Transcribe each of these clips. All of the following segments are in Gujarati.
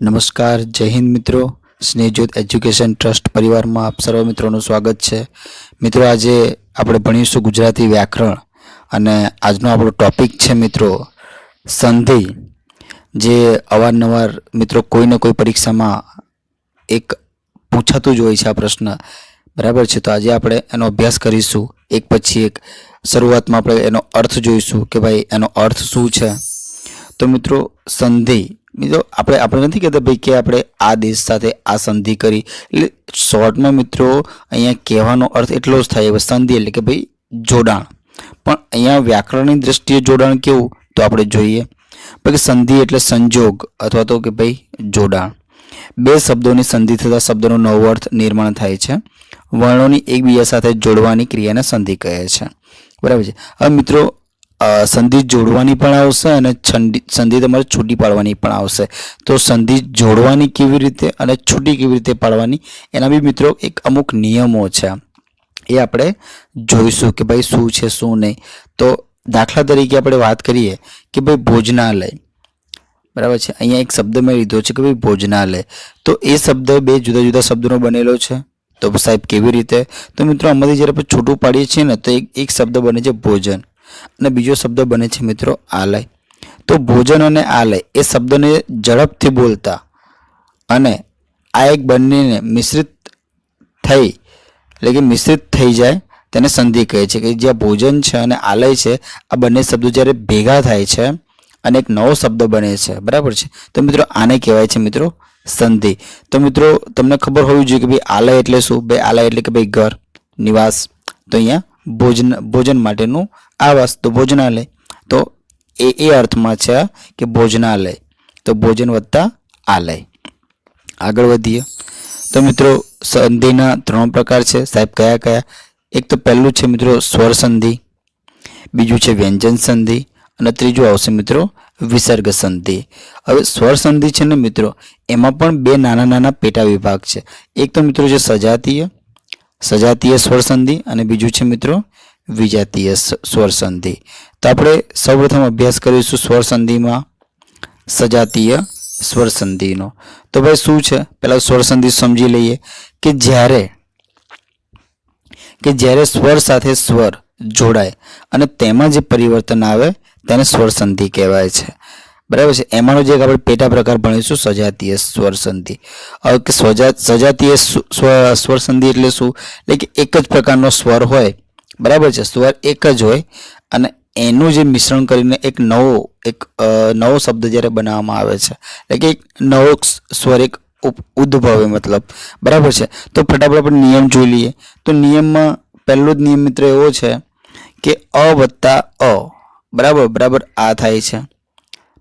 નમસ્કાર, જય હિન્દ મિત્રો. સ્નેહજ્યોત એજ્યુકેશન ટ્રસ્ટ પરિવારમાં આપ સર્વ મિત્રોનું સ્વાગત છે. મિત્રો, આજે આપણે ભણીશું ગુજરાતી વ્યાકરણ અને આજનો આપણો ટોપિક છે મિત્રો, સંધિ, જે અવારનવાર મિત્રો કોઈને કોઈ પરીક્ષામાં એક પૂછાતું જ હોય છે આ પ્રશ્ન. બરાબર છે? તો આજે આપણે એનો અભ્યાસ કરીશું. એક પછી એક શરૂઆતમાં આપણે એનો અર્થ જોઈશું કે ભાઈ એનો અર્થ શું છે? તો મિત્રો, સંધિ મિત્રો, આપણે આપણે નથી કહેતા ભાઈ કે આપણે આ દેશ સાથે આ સંધિ કરી. એટલે શોર્ટમાં મિત્રો, અહીંયા કહેવાનો અર્થ એટલો જ થાય સંધિ એટલે કે ભાઈ જોડાણ. પણ અહીંયા વ્યાકરણની દ્રષ્ટિએ જોડાણ કેવું? તો આપણે જોઈએ. ભાઈ સંધિ એટલે સંજોગ અથવા તો કે ભાઈ જોડાણ. બે શબ્દોની સંધિ થતા શબ્દનો નવો અર્થ નિર્માણ થાય છે. વર્ણોની એકબીજા સાથે જોડવાની ક્રિયાને સંધિ કહે છે. બરાબર છે? હવે મિત્રો સંધિ જોડવાની પણ આવશે અને સંધિ તમારે છૂટી પાડવાની પણ આવશે. તો સંધિ જોડવાની કેવી રીતે અને છૂટી કેવી રીતે પાડવાની? એના બી મિત્રો એક અમુક નિયમો છે. એ આપણે જોઈશું કે ભાઈ શું છે, શું નહીં. તો દાખલા તરીકે આપણે વાત કરીએ કે ભાઈ ભોજનાલય. બરાબર છે? અહીંયા એક શબ્દ મેં લીધો છે કે ભાઈ ભોજનાલય. તો એ શબ્દ બે જુદા જુદા શબ્દોનો બનેલો છે. તો સાહેબ કેવી રીતે? તો મિત્રો આમાંથી જ્યારે આપણે છૂટું પાડીએ છીએ ને તો એક એક શબ્દ બને છે ભોજન. અને બીજો શબ્દ બને છે મિત્રો આલય. તો ભોજન અને આલય એ શબ્દને ઝડપથી બોલતા અને આ એક બંનેને મિશ્રિત થઈ, એટલે કે મિશ્રિત થઈ જાય તેને સંધિ કહે છે કે જ્યાં ભોજન છે અને આલય છે, આ બંને શબ્દો જ્યારે ભેગા થાય છે અને એક નવો શબ્દ બને છે, બરાબર છે? તો મિત્રો આને કહેવાય છે મિત્રો સંધિ. તો મિત્રો તમને ખબર હોવી જોઈએ કે ભાઈ આલય એટલે શું? ભાઈ આલય એટલે કે ભાઈ ઘર, નિવાસ. તો અહીંયા ભોજન ભોજન માટેનું આવાસ તો ભોજનાલય. તો એ એ અર્થમાં છે કે ભોજનાલય. તો ભોજન વત્તા આલય. આગળ વધીએ. તો મિત્રો, સંધિના ત્રણ પ્રકાર છે. સાહેબ, કયા કયા? એક તો પહેલું છે મિત્રો, સ્વર સંધિ. બીજું છે વ્યંજન સંધિ. અને ત્રીજું આવશે મિત્રો, વિસર્ગ સંધિ. હવે સ્વર સંધિ છે ને મિત્રો, એમાં પણ બે નાના નાના પેટા વિભાગ છે. એક તો મિત્રો છે સજાતીય સજાતીય સ્વર સંધિ અને બીજું છે મિત્રો વિજાતીય સ્વરસંધિ. સ્વર સંધિ તો આપણે સૌપ્રથમ અભ્યાસ કરીશું સ્વર સંધિમાં સજાતીય સ્વર સંધિનો તો ભાઈ શું છે? પહેલાં સ્વર સંધિ સમજી લઈએ કે જ્યારે કે જ્યારે સ્વર સાથે સ્વર જોડાય અને તેમાં જે પરિવર્તન આવે તેને સ્વર સંધિ કહેવાય છે. બરાબર છે? એમાંનો જે આપણે પેટા પ્રકાર ભણીશું સજાતીય સ્વર સંધિ હવે કે સ્વજા સજાતીય સ્વ- સ્વ- સ્વર સંધિ એટલે શું? એટલે કે એક જ પ્રકારનો સ્વર હોય, બરાબર છે? સ્વર એક જ હોય અને એનું જે મિશ્રણ કરીને એક નવો એક નવો શબ્દ જ્યારે બનાવવામાં આવે છે, એટલે કે એક નવો સ્વર એક ઉદ્ભવે મતલબ, બરાબર છે? તો ફટાફટ આપણે નિયમ જોઈ લઈએ. તો નિયમમાં પહેલો જ નિયમ મિત્ર એવો છે કે અ વત્તા અ, બરાબર બરાબર આ થાય છે.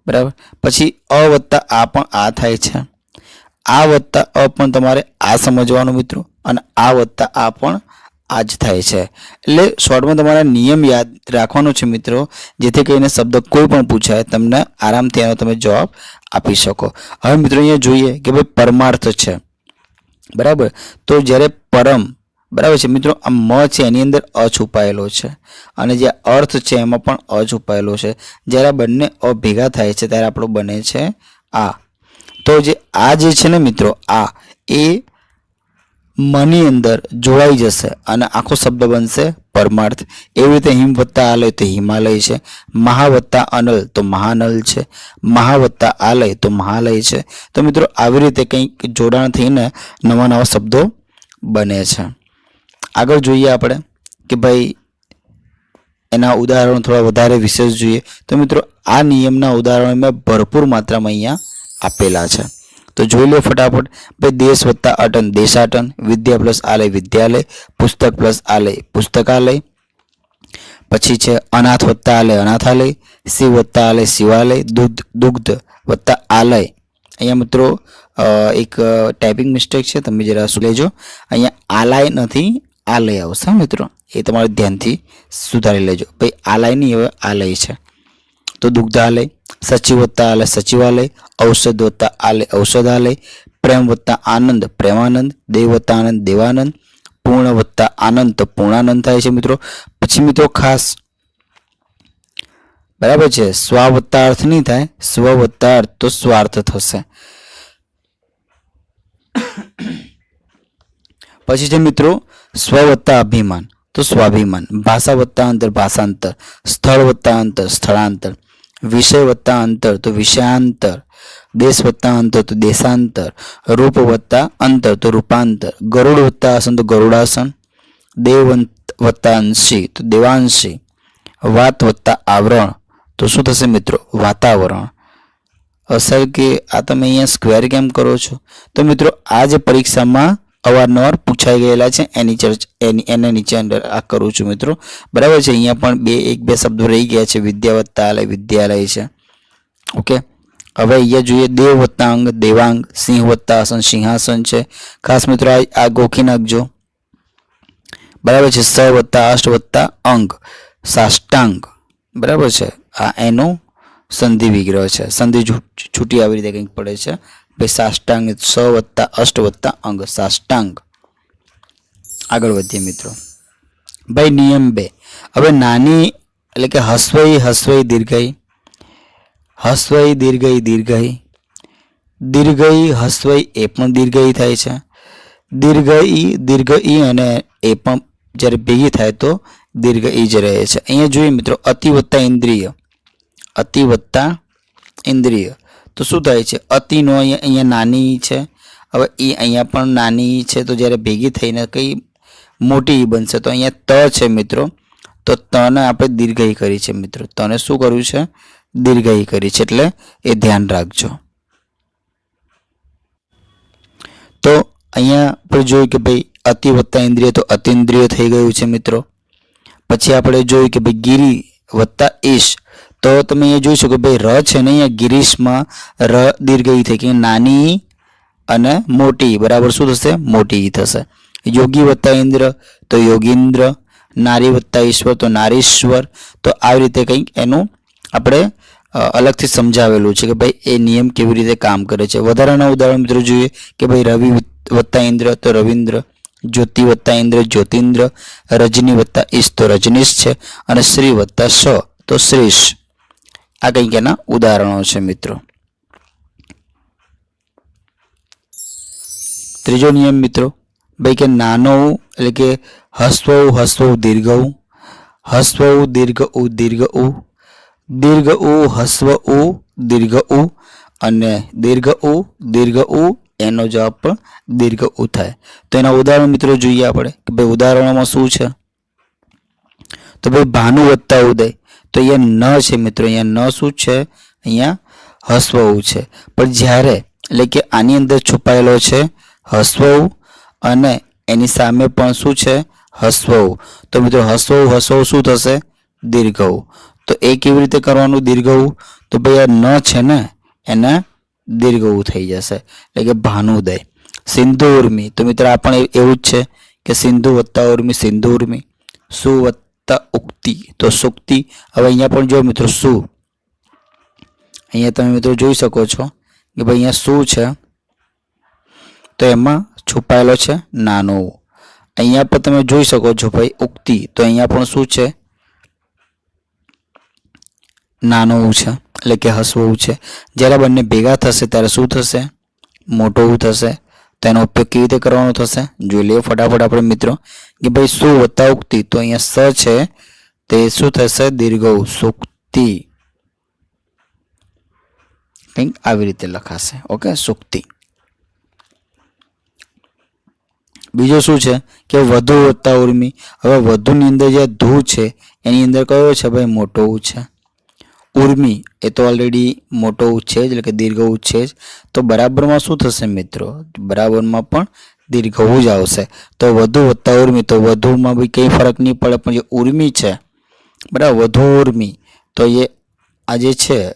બરાબર? પછી અ વત્તા આ પણ આ થાય છે. આ વત્તા અ પણ તમારે આ સમજવાનું મિત્રો, અને આ વત્તા આ પણ આ જ થાય છે. એટલે શોર્ટમાં તમારા નિયમ યાદ રાખવાનો છે મિત્રો, જેથી કરીને શબ્દ કોઈ પણ પૂછાય, તમને આરામથી એનો તમે જવાબ આપી શકો. હવે મિત્રો અહીંયા જોઈએ કે ભાઈ પરમાર્થ છે. બરાબર? તો જ્યારે પરમ બરાબર છે મિત્રો, આ મ છે એની અંદર અ છુપાયેલો છે. અને જે અર્થ છે એમાં પણ અ છુપાયેલો છે. જ્યારે બંને અ ભેગા થાય છે, ત્યારે આપણું બને છે આ. તો જે આ જે છે ને મિત્રો, આ એ મની અંદર જોડાઈ જશે અને આખો શબ્દ બનશે પરમાર્થ. એવી રીતે હિમ વત્તા આલય તો હિમાલય છે. મહા વત્તા અનલ તો મહાનલ છે. મહા વત્તા આલય તો મહાલય છે. તો મિત્રો, આવી રીતે કંઈક જોડાણ થઈને નવા નવા શબ્દો બને છે. આગળ જોઈએ આપણે કે ભાઈ એના ઉદાહરણો થોડા વધારે વિશેષ જોઈએ. તો મિત્રો, આ નિયમના ઉદાહરણો મેં ભરપૂર માત્રામાં અહીંયા આપેલા છે. તો જોઈ લો ફટાફટ. ભાઈ, દેશ વત્તા અટન, દેશાટન, વિદ્યા પ્લસ આલય, વિદ્યાલય, પુસ્તક પ્લસ આલય, પુસ્તકાલય. પછી છે અનાથ વત્તા આલય, અનાથાલય, શિવ વત્તા આલય, શિવાલય, દૂધ, દુગ્ધ વત્તા આલય. અહીંયા મિત્રો એક ટાઈપિંગ મિસ્ટેક છે, તમે જરા શું લેજો. અહીંયા આલય નથી આ લઈ આવશે મિત્રો? એ તમારે ધ્યાનથી સુધારી લેજો. ભાઈ આલય નહીં હવે આલય છે. તો દુગ્ધાલય સચિવવત્તા આલય સચિવાલય ઔષધ વત્તા આલય ઔષધાલય, પ્રેમવત્તા આનંદ, પ્રેમાનંદ દેવ આનંદ દેવાનંદ, પૂર્ણવત્તા આનંદ. તો પૂર્ણાનંદ થાય છે મિત્રો. પછી મિત્રો ખાસ બરાબર છે. સ્વાવત્તા અર્થ નહીં થાય સ્વવત્તા અર્થ તો સ્વાર્થ થશે. પછી છે મિત્રો સ્વ વત્તા અભિમાન. તો સ્વાભિમાન. ભાષા વત્તા અંતર ભાષાંતર સ્થળ વત્તા અંતર, સ્થળાંતર. વિષય વત્તા અંતર, તો વિષયાંતર. દેશ વત્તા અંતર, તો દેશાંતર. રૂપ વત્તા અંતર, તો રૂપાંતર. ગરુડ વત્તા આસન, તો ગરુડાસન. દેવ વત્તા અંશી, તો દેવાંશી. વાત વત્તા આવરણ, તો શું થશે મિત્રો? વાતાવરણ. અસર કે આ તમે અહીંયા સ્ક્વેર કેમ કરો છો? તો મિત્રો, આ જે પરીક્ષામાં અવારનવાર પૂછાઈ ગયેલા છે. એની ચર્ચા, એની, એને નીચે અંદર આ કરું છું મિત્રો. બરાબર છે, અહીંયા પણ બે, એક, બે શબ્દો રહી ગયા છે. વિદ્યાવત્તા વિદ્યાલય છે. ઓકે? હવે અહીંયા જોઈએ દેવ અંગ, દેવાંગ સિંહ આસન, સિંહાસન છે. ખાસ મિત્રો, આ ગોખી નાખજો. બરાબર છે સ વત્તા અષ્ટ વત્તા અંગ, સાષ્ટાંગ. બરાબર છે, આ એનું સંધિ વિગ્રહ છે. સંધિ છૂટી આવી રીતે કંઈક પડે છે. ભાઈ સાષ્ટાંગ સ વત્તા અષ્ટ વત્તા અંગ. સાષ્ટાંગ. આગળ વધીએ મિત્રો. ભાઈ નિયમ બે. હવે નાની એટલે કે હસવઈ હસવઈ દીર્ઘઈ. હસવઈ દીર્ઘઈ દીર્ઘઈ. દીર્ઘઈ હસવઈ એ પણ દીર્ઘઈ થાય છે. દીર્ઘઈ દીર્ઘ ઈ અને એ પણ જ્યારે ભેગી થાય તો દીર્ઘ ઈ જ રહે છે. અહીંયા જોઈએ મિત્રો અતિ વત્તા ઇન્દ્રિય. અતિ વત્તા ઇન્દ્રિય. તો શું થાય છે? અતિનો અહીંયા નાની છે. હવે એ અહીંયા પણ નાની છે તો જ્યારે ભેગી થઈને કંઈ મોટી બનશે તો અહીંયા ત છે મિત્રો. તો તને આપણે દીર્ઘઈ કરી છે મિત્રો. તને શું કર્યું છે? દીર્ઘઈ કરી છે એટલે એ ધ્યાન રાખજો. તો અહીંયા આપણે જોયું કે ભાઈ અતિ વત્તા ઇન્દ્રિય તો અતિન્દ્રિય થઈ ગયું છે મિત્રો. પછી આપણે જોયું કે ભાઈ ગિરી વત્તા ઈશ તો તમે અહીંયા જોઈ શકો, ભાઈ, ર છે ને અહીંયા ગિરીશમાં ર દીર્ઘઈ થઈ કે નાની અને મોટી, બરાબર શું થશે? મોટી થશે. યોગી વત્તા ઇન્દ્ર, તો યોગીન્દ્ર, નારી વત્તા ઈશ્વર, તો નારીશ્વર. તો આવી રીતે કંઈક એનું આપણે અલગથી સમજાવેલું છે કે ભાઈ, એ નિયમ કેવી રીતે કામ કરે છે. વધારાના ઉદાહરણ મિત્રો જોઈએ કે ભાઈ, રવિ વત્તા ઇન્દ્ર, તો રવિન્દ્ર, જ્યોતિ વત્તા ઇન્દ્ર, જ્યોતિન્દ્ર, રજની વત્તા ઈશ, તો રજનીશ છે, અને શ્રી વત્તા સ, તો શ્રીશ. આ કંઈક એના ઉદાહરણો છે મિત્રો. ત્રીજો નિયમ મિત્રો, ભાઈ કે નાનો એટલે કે હસ્વ હસ્વ દીર્ઘ ઉ હસ્વ ઉ દીર્ઘ ઉ દીર્ઘ ઉ દીર્ઘ ઉ હસ્વ ઉ દીર્ઘ ઉ અને દીર્ઘ ઉ દીર્ઘ ઉ એનો જવાબ પણ દીર્ઘ ઉ થાય. તો એના ઉદાહરણ મિત્રો જોઈએ આપણે કે ભાઈ ઉદાહરણોમાં શું છે? તો ભાઈ ભાનુ વત્તા ઉદય. તો અહીંયા ન છે મિત્રો, અહીંયા ન શું છે? અહીંયા હસ્વ છે. પણ જ્યારે, એટલે કે આની અંદર છુપાયેલો છે હસ્વ અને એની સામે પણ શું છે? હસ્વ ઉ તો મિત્રો હસ્વ ઉ શું થશે? દીર્ઘ તો એ કેવી રીતે કરવાનું દીર્ઘઉ તો ભાઈ આ ન છે ને, એને દીર્ઘ થઈ જશે. એટલે કે ભાનુદય. સિંધુ ઉર્મી તો મિત્રો, આ પણ એવું જ છે કે સિંધુ વત્તા ઉર્મી સિંધુ ઉર્મી સુ વત્તા ઉક્તિ તો સુક્તિ હવે અહીંયા પણ જો મિત્રો શું? અહીંયા તમે મિત્રો જોઈ શકો છો કે ભાઈ અહીંયા શું છે? તો એમાં છુપાયેલો છે નાનો. અહીંયા પણ તમે જોઈ શકો છો ભાઈ ઉક્તિ. તો અહીંયા પણ શું છે? નાનો છે, એટલે કે હસવું છે. જ્યારે બંને ભેગા થશે ત્યારે શું થશે? મોટો થશે. તો એનો ઉપયોગ કેવી રીતે કરવાનો થશે? જોઈ લઈએ ફટાફટ આપણે મિત્રો. કે ભાઈ શું વત્તા ઉક્તિ? તો અહીંયા સ છે તે શું થશે? દીર્ઘઉ સુક્તિ કંઈક આવી રીતે લખાશે. ઓકે? સુક્તિ. બીજો શું છે? કે વધુ વત્તા ઉર્મી. હવે વધુની અંદર જે ધૂ છે, એની અંદર કયો છે ભાઈ? મોટો ઉ છે. ઉર્મી એ તો ઓલરેડી મોટો ઉ છે જ, એટલે કે દીર્ઘ ઉ છે જ. તો બરાબરમાં શું થશે મિત્રો? બરાબરમાં પણ દીર્ઘ જ આવશે. તો વધુ વત્તા ઉર્મી. તો વધુમાં બી કંઈ ફરક નહીં પડે, પણ જે ઉર્મી છે બરાબર વધુ ઉર્મી તો એ આ જે છે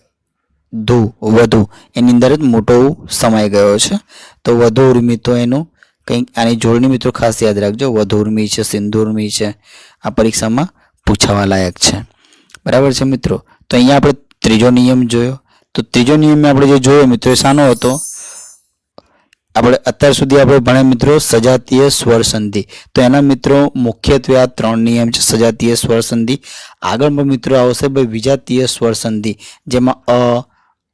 ધુ, વધુ. એની અંદર જ મોટો સમય ગયો છે. તો વધુ ઉર્મી તો એનું કંઈક આની જોડણી મિત્રો ખાસ યાદ રાખજો. વધુ ઉર્મી છે સિંધુ ઉર્મી છે. આ પરીક્ષામાં પૂછાવા લાયક છે. બરાબર છે મિત્રો? તો અહીંયા આપણે ત્રીજો નિયમ જોયો. તો ત્રીજો નિયમ આપણે જે જોયો મિત્રો એ શાનો હતો? આપણે અત્યાર સુધી આપણે ભણ્યા મિત્રો સજાતીય સ્વર સંધિ તો એના મિત્રો મુખ્યત્વે આ ત્રણ નિયમ છે, સજાતીય સ્વર સંધિ આગળ પણ મિત્રો આવશે ભાઈ વિજાતીય સ્વર સંધિ જેમાં અ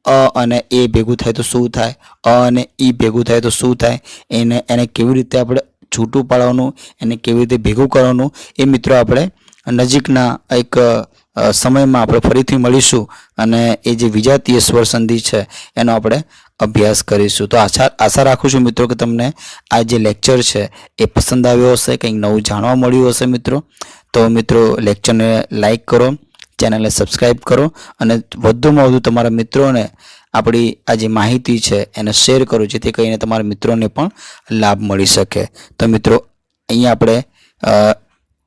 અ અને એ ભેગું થાય તો શું થાય? અ અને ઈ ભેગું થાય તો શું થાય? એને એને કેવી રીતે આપણે છૂટું પાડવાનું? એને કેવી રીતે ભેગું કરવાનું? એ મિત્રો આપણે નજીકના એક સમયમાં આપણે ફરીથી મળીશું અને એ જે વિજાતીય સ્વર સંધિ છે, એનો આપણે અભ્યાસ કરીશું. તો આશા આશા રાખું છું મિત્રો કે તમને આ જે લેક્ચર છે, એ પસંદ આવ્યો હશે, કંઈક નવું જાણવા મળ્યું હશે મિત્રો. તો મિત્રો, લેક્ચરને લાઈક કરો, ચેનલને સબસ્ક્રાઈબ કરો અને વધુમાં વધુ તમારા મિત્રોને આપણી આ જે માહિતી છે, એને શેર કરો, જેથી કરીને તમારા મિત્રોને પણ લાભ મળી શકે. તો મિત્રો, અહીંયા આપણે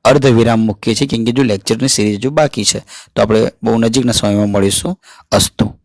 અ, અર્ધ વિરામ મૂકીએ છીએ કેમ કે જો લેક્ચરની સિરીઝ જો બાકી છે તો આપણે બહુ નજીકના સમયમાં મળીશું. અસ્તુ.